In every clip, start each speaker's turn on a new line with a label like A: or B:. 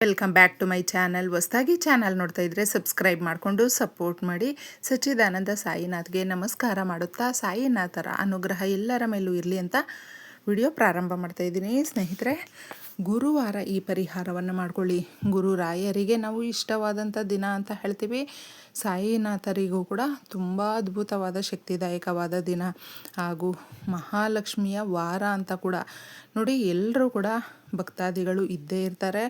A: Welcome back to my channel ಹೊಸ್ದಾಗಿ channel ನೋಡ್ತಾ ಇದ್ರೆ ಸಬ್ಸ್ಕ್ರೈಬ್ ಮಾಡಿಕೊಂಡು ಸಪೋರ್ಟ್ ಮಾಡಿ. ಸಚ್ಚಿದಾನಂದ ಸಾಯಿನಾಥ್ಗೆ ನಮಸ್ಕಾರ ಮಾಡುತ್ತಾ ಸಾಯಿನಾಥರ ಅನುಗ್ರಹ ಎಲ್ಲರ ಮೇಲೂ ಇರಲಿ ಅಂತ ವಿಡಿಯೋ ಪ್ರಾರಂಭ ಮಾಡ್ತಾ ಇದ್ದೀನಿ. ಸ್ನೇಹಿತರೆ, ಗುರುವಾರ ಈ ಪರಿಹಾರವನ್ನು ಮಾಡ್ಕೊಳ್ಳಿ. ಗುರು ರಾಯರಿಗೆ ನಾವು ಇಷ್ಟವಾದಂಥ ದಿನ ಅಂತ ಹೇಳ್ತೀವಿ. ಸಾಯಿನಾಥರಿಗೂ ಕೂಡ ತುಂಬ ಅದ್ಭುತವಾದ, ಶಕ್ತಿದಾಯಕವಾದ ದಿನ. ಹಾಗೂ ಮಹಾಲಕ್ಷ್ಮಿಯ ವಾರ ಅಂತ ಕೂಡ. ನೋಡಿ, ಎಲ್ಲರೂ ಕೂಡ ಭಕ್ತಾದಿಗಳು ಇದ್ದೇ ಇರ್ತಾರೆ.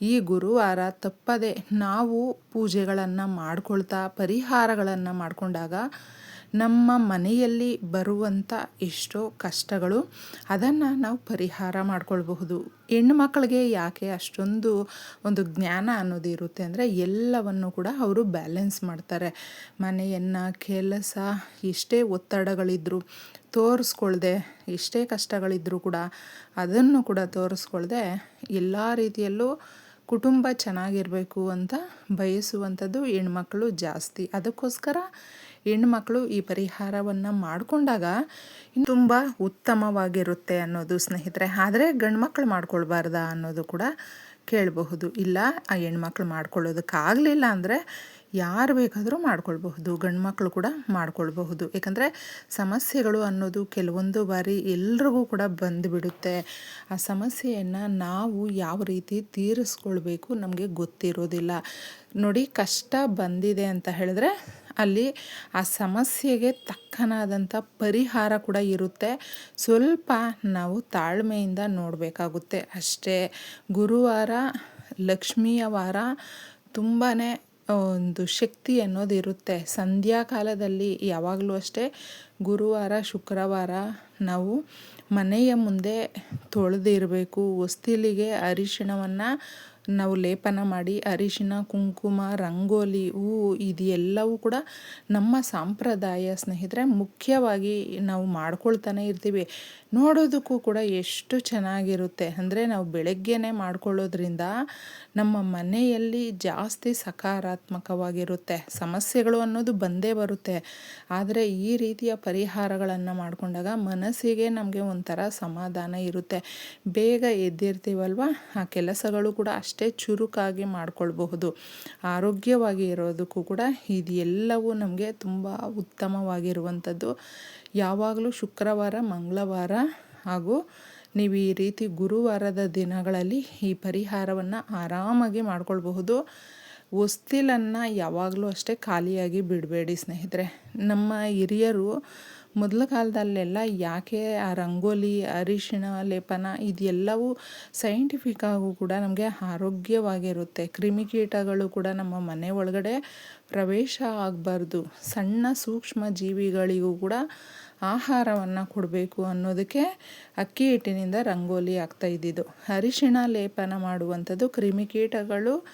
A: ಈ ಗುರುವಾರ ತಪ್ಪದೆ ನಾವು ಪೂಜೆಗಳನ್ನು ಮಾಡಿಕೊಳ್ತಾ ಪರಿಹಾರಗಳನ್ನು ಮಾಡಿಕೊಂಡಾಗ ನಮ್ಮ ಮನೆಯಲ್ಲಿ ಬರುವಂಥ ಎಷ್ಟೋ ಕಷ್ಟಗಳು ಅದನ್ನು ನಾವು ಪರಿಹಾರ ಮಾಡಿಕೊಳ್ಬಹುದು. ಹೆಣ್ಣು ಮಕ್ಕಳಿಗೆ ಯಾಕೆ ಅಷ್ಟೊಂದು ಒಂದು ಜ್ಞಾನ ಅನ್ನೋದು ಇರುತ್ತೆ ಅಂದರೆ ಎಲ್ಲವನ್ನು ಕೂಡ ಅವರು ಬ್ಯಾಲೆನ್ಸ್ ಮಾಡ್ತಾರೆ. ಮನೆಯನ್ನು, ಕೆಲಸ, ಎಷ್ಟೇ ಒತ್ತಡಗಳಿದ್ದರೂ ತೋರಿಸ್ಕೊಳ್ದೆ, ಎಷ್ಟೇ ಕಷ್ಟಗಳಿದ್ದರೂ ಕೂಡ ಅದನ್ನು ಕೂಡ ತೋರಿಸ್ಕೊಳ್ದೆ ಎಲ್ಲ ರೀತಿಯಲ್ಲೂ ಕುಟುಂಬ ಚೆನ್ನಾಗಿರಬೇಕು ಅಂತ ಬಯಸುವಂಥದ್ದು ಹೆಣ್ಮಕ್ಳು ಜಾಸ್ತಿ. ಅದಕ್ಕೋಸ್ಕರ ಹೆಣ್ಮಕ್ಳು ಈ ಪರಿಹಾರವನ್ನು ಮಾಡಿಕೊಂಡಾಗ ತುಂಬ ಉತ್ತಮವಾಗಿರುತ್ತೆ ಅನ್ನೋದು ಸ್ನೇಹಿತರೆ. ಆದರೆ ಗಂಡ್ಮಕ್ಳು ಮಾಡ್ಕೊಳ್ಬಾರ್ದಾ ಅನ್ನೋದು ಕೂಡ ಕೇಳಬಹುದು. ಇಲ್ಲ, ಆ ಹೆಣ್ಮಕ್ಳು ಮಾಡ್ಕೊಳ್ಳೋದಕ್ಕಾಗಲಿಲ್ಲ ಅಂದರೆ ಯಾರು ಬೇಕಾದರೂ ಮಾಡ್ಕೊಳ್ಬಹುದು ಗಂಡು ಮಕ್ಕಳು ಕೂಡ ಮಾಡ್ಕೊಳ್ಬಹುದು. ಯಾಕಂದರೆ ಸಮಸ್ಯೆಗಳು ಅನ್ನೋದು ಕೆಲವೊಂದು ಬಾರಿ ಎಲ್ರಿಗೂ ಕೂಡ ಬಂದುಬಿಡುತ್ತೆ. ಆ ಸಮಸ್ಯೆಯನ್ನು ನಾವು ಯಾವ ರೀತಿ ತೀರಿಸ್ಕೊಳ್ಬೇಕು ನಮಗೆ ಗೊತ್ತಿರೋದಿಲ್ಲ. ನೋಡಿ, ಕಷ್ಟ ಬಂದಿದೆ ಅಂತ ಹೇಳಿದ್ರೆ ಅಲ್ಲಿ ಆ ಸಮಸ್ಯೆಗೆ ತಕ್ಕನಾದಂಥ ಪರಿಹಾರ ಕೂಡ ಇರುತ್ತೆ. ಸ್ವಲ್ಪ ನಾವು ತಾಳ್ಮೆಯಿಂದ ನೋಡಬೇಕಾಗುತ್ತೆ ಅಷ್ಟೇ. ಗುರುವಾರ, ಲಕ್ಷ್ಮಿಯ ವಾರ ತುಂಬಾ ಒಂದು ಶಕ್ತಿ ಅನ್ನೋದು ಇರುತ್ತೆ. ಸಂಧ್ಯಾ ಕಾಲದಲ್ಲಿ ಯಾವಾಗಲೂ ಅಷ್ಟೇ ಗುರುವಾರ, ಶುಕ್ರವಾರ ನಾವು ಮನೆಯ ಮುಂದೆ ತೊಳೆದಿರಬೇಕು. ಹೊಸ್ತಿಲಿಗೆ ಅರಿಶಿಣವನ್ನು ನಾವು ಲೇಪನ ಮಾಡಿ ಅರಿಶಿನ, ಕುಂಕುಮ, ರಂಗೋಲಿ, ಹೂವು ಇದೆಲ್ಲವೂ ಕೂಡ ನಮ್ಮ ಸಂಪ್ರದಾಯ ಸ್ನೇಹಿತರೆ ಮುಖ್ಯವಾಗಿ ನಾವು ಮಾಡ್ಕೊಳ್ತಾನೆ ಇರ್ತೀವಿ. ನೋಡೋದಕ್ಕೂ ಕೂಡ ಎಷ್ಟು ಚೆನ್ನಾಗಿರುತ್ತೆ. ಅಂದರೆ ನಾವು ಬೆಳಗ್ಗೆನೇ ಮಾಡ್ಕೊಳ್ಳೋದ್ರಿಂದ ನಮ್ಮ ಮನೆಯಲ್ಲಿ ಜಾಸ್ತಿ ಸಕಾರಾತ್ಮಕವಾಗಿರುತ್ತೆ. ಸಮಸ್ಯೆಗಳು ಅನ್ನೋದು ಬಂದೇ ಬರುತ್ತೆ. ಆದರೆ ಈ ರೀತಿಯ ಪರಿಹಾರಗಳನ್ನು ಮಾಡಿಕೊಂಡಾಗ ಮನಸ್ಸಿಗೆ ನಮಗೆ ಒಂಥರ ಸಮಾಧಾನ ಇರುತ್ತೆ. ಬೇಗ ಎದ್ದಿರ್ತೀವಲ್ವ? ಆ ಕೆಲಸಗಳು ಕೂಡ ಅಷ್ಟೇ. ಚುರುಕಾಗಿ ಮಾಡ್ಕೊಳ್ಬಹುದು. ಆರೋಗ್ಯವಾಗಿ ಇರೋದಕ್ಕೂ ಕೂಡ ಇದೆಲ್ಲವೂ ನಮಗೆ ತುಂಬ ಉತ್ತಮವಾಗಿರುವಂಥದ್ದು. ಯಾವಾಗಲೂ ಶುಕ್ರವಾರ, ಮಂಗಳವಾರ ಹಾಗೂ ನೀವು ಈ ರೀತಿ ಗುರುವಾರದ ದಿನಗಳಲ್ಲಿ ಈ ಪರಿಹಾರವನ್ನು ಆರಾಮಾಗಿ ಮಾಡ್ಕೊಳ್ಬಹುದು. ಹೊಸ್ತಿಲನ್ನು ಯಾವಾಗಲೂ ಅಷ್ಟೇ ಖಾಲಿಯಾಗಿ ಬಿಡಬೇಡಿ ಸ್ನೇಹಿತರೆ. ನಮ್ಮ ಹಿರಿಯರು ಮೊದಲ ಕಾಲದಲ್ಲೆಲ್ಲ ಯಾಕೆ ಆ ರಂಗೋಲಿ, ಅರಿಶಿಣ, ಲೇಪನ ಇದೆಲ್ಲವೂ ಸೈಂಟಿಫಿಕ್ ಆಗೂ ಕೂಡ ನಮಗೆ ಆರೋಗ್ಯವಾಗಿರುತ್ತೆ. ಕ್ರಿಮಿಕೀಟಗಳು ಕೂಡ ನಮ್ಮ ಮನೆ ಒಳಗಡೆ ಪ್ರವೇಶ ಆಗಬಾರ್ದು. ಸಣ್ಣ ಸೂಕ್ಷ್ಮ ಜೀವಿಗಳಿಗೂ ಕೂಡ ಆಹಾರವನ್ನು ಕೊಡಬೇಕು ಅನ್ನೋದಕ್ಕೆ ಅಕ್ಕಿ ಹಿಟ್ಟಿನಿಂದ ರಂಗೋಲಿ ಆಗ್ತಾ ಇದ್ದಿದ್ದು. ಅರಿಶಿಣ ಲೇಪನ ಮಾಡುವಂಥದ್ದು ಕ್ರಿಮಿಕೀಟಗಳು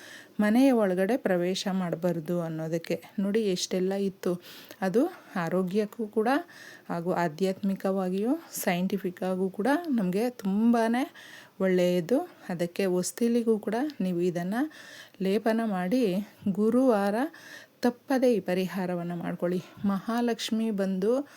A: ಮನೆಯ ಒಳಗಡೆ ಪ್ರವೇಶ ಮಾಡಬಾರ್ದು ಅನ್ನೋದಕ್ಕೆ. ನೋಡಿ, ಎಷ್ಟೆಲ್ಲ ಇತ್ತು. ಅದು ಆರೋಗ್ಯಕ್ಕೂ ಕೂಡ ಹಾಗೂ ಆಧ್ಯಾತ್ಮಿಕವಾಗಿಯೂ ಸೈಂಟಿಫಿಕ್ ಆಗೂ ಕೂಡ ನಮಗೆ ತುಂಬಾ ಒಳ್ಳೆಯದು. ಅದಕ್ಕೆ ಹೊಸ್ತಿಲಿಗೂ ಕೂಡ ನೀವು ಇದನ್ನು ಲೇಪನ ಮಾಡಿ ಗುರುವಾರ ತಪ್ಪದೇ ಈ ಪರಿಹಾರವನ್ನು ಮಾಡ್ಕೊಳ್ಳಿ. ಮಹಾಲಕ್ಷ್ಮಿ ಬಂದು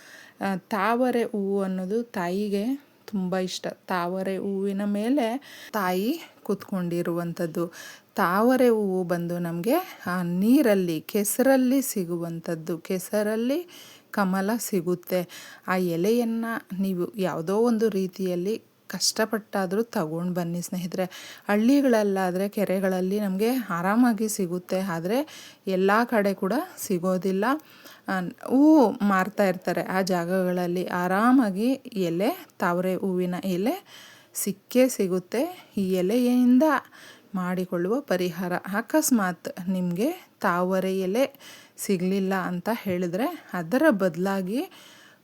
A: ತಾವರೆ ಹೂವು ಅನ್ನೋದು ತಾಯಿಗೆ ತುಂಬ ಇಷ್ಟ. ತಾವರೆ ಹೂವಿನ ಮೇಲೆ ತಾಯಿ ಕೂತ್ಕೊಂಡಿರುವಂಥದ್ದು. ತಾವರೆ ಹೂವು ಬಂದು ನಮಗೆ, ಆ, ನೀರಲ್ಲಿ, ಕೆಸರಲ್ಲಿ ಸಿಗುವಂಥದ್ದು. ಕೆಸರಲ್ಲಿ ಕಮಲ ಸಿಗುತ್ತೆ. ಆ ಎಲೆಯನ್ನು ನೀವು ಯಾವುದೋ ಒಂದು ರೀತಿಯಲ್ಲಿ ಕಷ್ಟಪಟ್ಟಾದರೂ ತಗೊಂಡು ಬನ್ನಿ ಸ್ನೇಹಿತರೆ. ಹಳ್ಳಿಗಳಲ್ಲಾದರೆ, ಕೆರೆಗಳಲ್ಲಿ ನಮಗೆ ಆರಾಮಾಗಿ ಸಿಗುತ್ತೆ. ಆದರೆ ಎಲ್ಲ ಕಡೆ ಕೂಡ ಸಿಗೋದಿಲ್ಲ. ಹೂವು ಮಾರ್ತಾ ಇರ್ತಾರೆ ಆ ಜಾಗಗಳಲ್ಲಿ. ಆರಾಮಾಗಿ ಎಲೆ, ತಾವರೆ ಹೂವಿನ ಎಲೆ ಸಿಕ್ಕೇ ಸಿಗುತ್ತೆ. ಈ ಎಲೆಯಿಂದ ಮಾಡಿಕೊಳ್ಳುವ ಪರಿಹಾರ. ಅಕಸ್ಮಾತ್ ನಿಮಗೆ ತಾವರೆ ಎಲೆ ಸಿಗಲಿಲ್ಲ ಅಂತ ಹೇಳಿದ್ರೆ ಅದರ ಬದಲಾಗಿ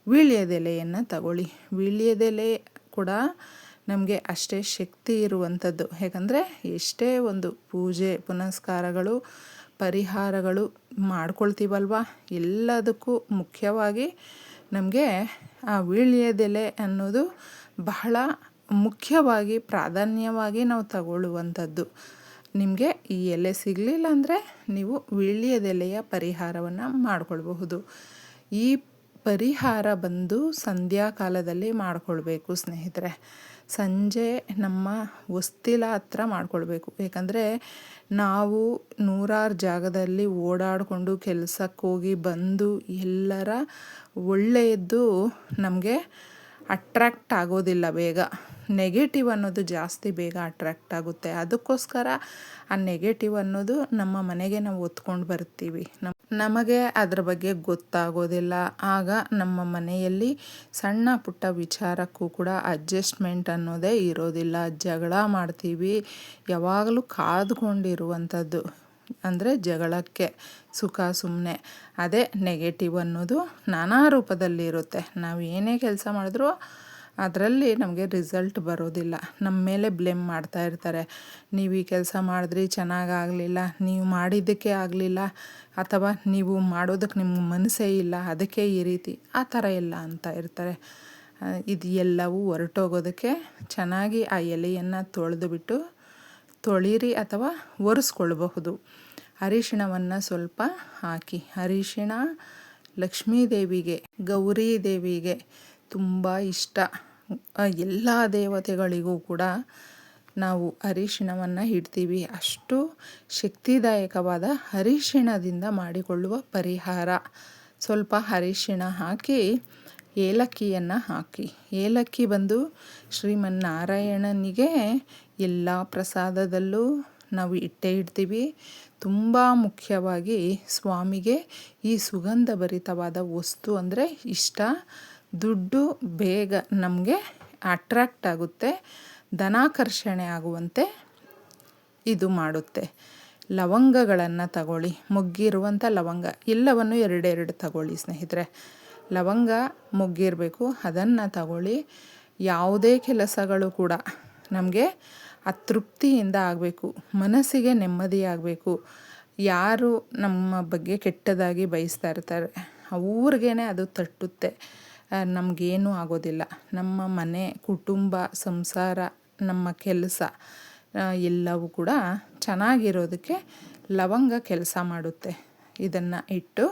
A: ವೀಳ್ಯದೆಲೆಯನ್ನು ತಗೊಳ್ಳಿ. ವೀಳ್ಯದೆಲೆ ಕೂಡ ನಮಗೆ ಅಷ್ಟೇ ಶಕ್ತಿ ಇರುವಂಥದ್ದು. ಯಾಕಂದರೆ ಎಷ್ಟೇ ಒಂದು ಪೂಜೆ, ಪುನಸ್ಕಾರಗಳು ಪರಿಹಾರಗಳು ಮಾಡ್ಕೊಳ್ತೀವಲ್ವ? ಎಲ್ಲದಕ್ಕೂ ಮುಖ್ಯವಾಗಿ ನಮಗೆ ಆ ವೀಳ್ಯದೆಲೆ ಅನ್ನೋದು ಬಹಳ ಮುಖ್ಯವಾಗಿ, ಪ್ರಾಧಾನ್ಯವಾಗಿ ನಾವು ತಗೊಳ್ಳುವಂಥದ್ದು. ನಿಮಗೆ ಈ ಎಲೆ ಸಿಗಲಿಲ್ಲ ಅಂದರೆ ನೀವು ವೀಳ್ಯದೆಲೆಯ ಪರಿಹಾರವನ್ನು ಮಾಡಿಕೊಳ್ಬಹುದು. ಈ ಪರಿಹಾರ ಬಂದು ಸಂಧ್ಯಾಕಾಲದಲ್ಲಿ ಮಾಡಿಕೊಳ್ಬೇಕು ಸ್ನೇಹಿತರೆ. ಸಂಜೆ ನಮ್ಮ ಹೊಸ್ತಿಲ ಹತ್ರ ಮಾಡ್ಕೊಳ್ಬೇಕು. ಏಕೆಂದರೆ ನಾವು ನೂರಾರು ಜಾಗದಲ್ಲಿ ಓಡಾಡಿಕೊಂಡು ಕೆಲಸಕ್ಕೆ ಹೋಗಿ ಬಂದು ಎಲ್ಲರ ಒಳ್ಳೆಯದ್ದು ನಮಗೆ ಅಟ್ರ್ಯಾಕ್ಟ್ ಆಗೋದಿಲ್ಲ ಬೇಗ. ನೆಗೆಟಿವ್ ಅನ್ನೋದು ಜಾಸ್ತಿ ಬೇಗ ಅಟ್ರ್ಯಾಕ್ಟ್ ಆಗುತ್ತೆ. ಅದಕ್ಕೋಸ್ಕರ ಆ ನೆಗೆಟಿವ್ ಅನ್ನೋದು ನಮ್ಮ ಮನೆಗೆ ನಾವು ಒತ್ಕೊಂಡು ಬರ್ತೀವಿ. ನಮ್ಮ ನಮಗೆ ಅದ್ರ ಬಗ್ಗೆ ಗೊತ್ತಾಗೋದಿಲ್ಲ. ಆಗ ನಮ್ಮ ಮನೆಯಲ್ಲಿ ಸಣ್ಣ ಪುಟ್ಟ ವಿಚಾರಕ್ಕೂ ಕೂಡ ಅಡ್ಜಸ್ಟ್ಮೆಂಟ್ ಅನ್ನೋದೇ ಇರೋದಿಲ್ಲ. ಜಗಳ ಮಾಡ್ತೀವಿ. ಯಾವಾಗಲೂ ಕಾದ್ಕೊಂಡಿರುವಂಥದ್ದು ಅಂದರೆ ಜಗಳಕ್ಕೆ ಸುಖ ಸುಮ್ಮನೆ ಅದೇ ನೆಗೆಟಿವ್ ಅನ್ನೋದು ನಾನಾ ರೂಪದಲ್ಲಿರುತ್ತೆ ನಾವು ಏನೇ ಕೆಲಸ ಮಾಡಿದ್ರೂ ಅದರಲ್ಲಿ ನಮಗೆ ರಿಸಲ್ಟ್ ಬರೋದಿಲ್ಲ. ನಮ್ಮ ಮೇಲೆ ಬ್ಲೇಮ್ ಮಾಡ್ತಾ ಇರ್ತಾರೆ. ನೀವು ಈ ಕೆಲಸ ಮಾಡಿದ್ರಿ ಚೆನ್ನಾಗಾಗಲಿಲ್ಲ ನೀವು ಮಾಡಿದ್ದಕ್ಕೆ ಆಗಲಿಲ್ಲ. ಅಥವಾ ನೀವು ಮಾಡೋದಕ್ಕೆ ನಿಮ್ಗೆ ಮನಸ್ಸೇ ಇಲ್ಲ. ಅದಕ್ಕೆ ಈ ರೀತಿ ಆ ಥರ ಇಲ್ಲ ಅಂತ ಇರ್ತಾರೆ. ಇದು ಎಲ್ಲವೂ ಹೊರಟೋಗೋದಕ್ಕೆ ಚೆನ್ನಾಗಿ ಆ ಎಲೆಯನ್ನು ತೊಳೆದು ಬಿಟ್ಟು ತೊಳಿರಿ ಅಥವಾ ಒರೆಸ್ಕೊಳ್ಬಹುದು. ಅರಿಶಿಣವನ್ನು ಸ್ವಲ್ಪ ಹಾಕಿ. ಅರಿಶಿಣ ಲಕ್ಷ್ಮೀ ದೇವಿಗೆ ಗೌರಿ ದೇವಿಗೆ ತುಂಬ ಇಷ್ಟ. ಎಲ್ಲ ದೇವತೆಗಳಿಗೂ ಕೂಡ ನಾವು ಅರಿಶಿಣವನ್ನು ಇಡ್ತೀವಿ. ಅಷ್ಟು ಶಕ್ತಿದಾಯಕವಾದ ಅರಿಶಿಣದಿಂದ ಮಾಡಿಕೊಳ್ಳುವ ಪರಿಹಾರ. ಸ್ವಲ್ಪ ಅರಿಶಿಣ ಹಾಕಿ, ಏಲಕ್ಕಿಯನ್ನು ಹಾಕಿ. ಏಲಕ್ಕಿ ಬಂದು ಶ್ರೀಮನ್ನಾರಾಯಣನಿಗೆ ಎಲ್ಲ ಪ್ರಸಾದದಲ್ಲೂ ನಾವು ಇಟ್ಟೇ ಇಡ್ತೀವಿ. ತುಂಬ ಮುಖ್ಯವಾಗಿ ಸ್ವಾಮಿಗೆ ಈ ಸುಗಂಧ ಭರಿತವಾದ ವಸ್ತು ಅಂದರೆ ಇಷ್ಟ. ದುಡ್ಡು ಬೇಗ ನಮಗೆ ಅಟ್ರ್ಯಾಕ್ಟ್ ಆಗುತ್ತೆ, ಧನಾಕರ್ಷಣೆ ಆಗುವಂತೆ ಇದು ಮಾಡುತ್ತೆ. ಲವಂಗಗಳನ್ನು ತಗೊಳ್ಳಿ ಮುಗ್ಗಿರುವಂಥ ಲವಂಗ, ಎಲ್ಲವನ್ನು ಎರಡೆರಡು ತಗೊಳ್ಳಿ ಸ್ನೇಹಿತರೆ. ಲವಂಗ ಮುಗ್ಗಿರಬೇಕು, ಅದನ್ನು ತಗೊಳ್ಳಿ. ಯಾವುದೇ ಕೆಲಸಗಳು ಕೂಡ ನಮಗೆ ಅತೃಪ್ತಿಯಿಂದ ಆಗಬೇಕು, ಮನಸ್ಸಿಗೆ ನೆಮ್ಮದಿ ಆಗಬೇಕು. ಯಾರು ನಮ್ಮ ಬಗ್ಗೆ ಕೆಟ್ಟದಾಗಿ ಬಯಸ್ತಾ ಇರ್ತಾರೆ ಅವ್ರಿಗೇ ಅದು ತಟ್ಟುತ್ತೆ. ನಮಗೇನೂ ಆಗೋದಿಲ್ಲ. ನಮ್ಮ ಮನೆ, ಕುಟುಂಬ, ಸಂಸಾರ, ನಮ್ಮ ಕೆಲಸ ಎಲ್ಲವೂ ಕೂಡ ಚೆನ್ನಾಗಿರೋದಕ್ಕೆ ಲವಂಗ ಕೆಲಸ ಮಾಡುತ್ತೆ. ಇದನ್ನು ಇಟ್ಟು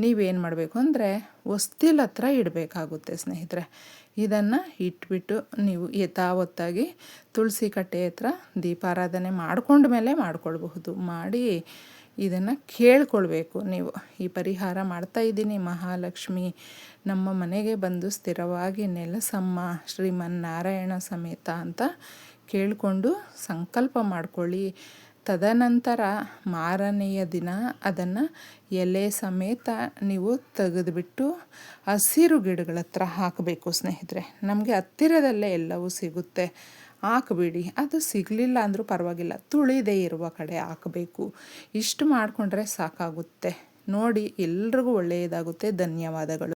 A: ನೀವೇನು ಮಾಡಬೇಕು ಅಂದರೆ ಹೊಸ್ತಿಲ್ ಹತ್ರ ಇಡಬೇಕಾಗುತ್ತೆ ಸ್ನೇಹಿತರೆ. ಇದನ್ನು ಇಟ್ಬಿಟ್ಟು ನೀವು ಯಥಾವತ್ತಾಗಿ ತುಳಸಿ ಕಟ್ಟೆ ಹತ್ರ ದೀಪಾರಾಧನೆ ಮಾಡ್ಕೊಂಡ ಮೇಲೆ ಮಾಡ್ಕೊಳ್ಬಹುದು. ಮಾಡಿ ಇದನ್ನು ಕೇಳ್ಕೊಳ್ಬೇಕು. ನೀವು ಈ ಪರಿಹಾರ ಮಾಡ್ತಾ ಇದ್ದೀನಿ. ಮಹಾಲಕ್ಷ್ಮಿ, ನಮ್ಮ ಮನೆಗೆ ಬಂದು ಸ್ಥಿರವಾಗಿ ಶ್ರೀಮನ್ ಶ್ರೀಮನ್ನಾರಾಯಣ ಸಮೇತ ಅಂತ ಕೇಳಿಕೊಂಡು ಸಂಕಲ್ಪ ಮಾಡ್ಕೊಳ್ಳಿ. ತದನಂತರ ಮಾರನೆಯ ದಿನ ಅದನ್ನು ಎಲೆ ಸಮೇತ ನೀವು ತೆಗೆದುಬಿಟ್ಟು ಹಸಿರು ಗಿಡಗಳ ಹತ್ರ ಹಾಕಬೇಕು ಸ್ನೇಹಿತರೆ. ನಮಗೆ ಹತ್ತಿರದಲ್ಲೇ ಎಲ್ಲವೂ ಸಿಗುತ್ತೆ. ಹಾಕಬೇಡಿ. ಅದು ಸಿಗಲಿಲ್ಲ ಅಂದರೂ ಪರವಾಗಿಲ್ಲ. ತುಳಿದೇ ಇರುವ ಕಡೆ ಹಾಕಬೇಕು. ಇಷ್ಟು ಮಾಡಿಕೊಂಡ್ರೆ ಸಾಕಾಗುತ್ತೆ. ನೋಡಿ, ಎಲ್ರಿಗೂ ಒಳ್ಳೆಯದಾಗುತ್ತೆ. ಧನ್ಯವಾದಗಳು.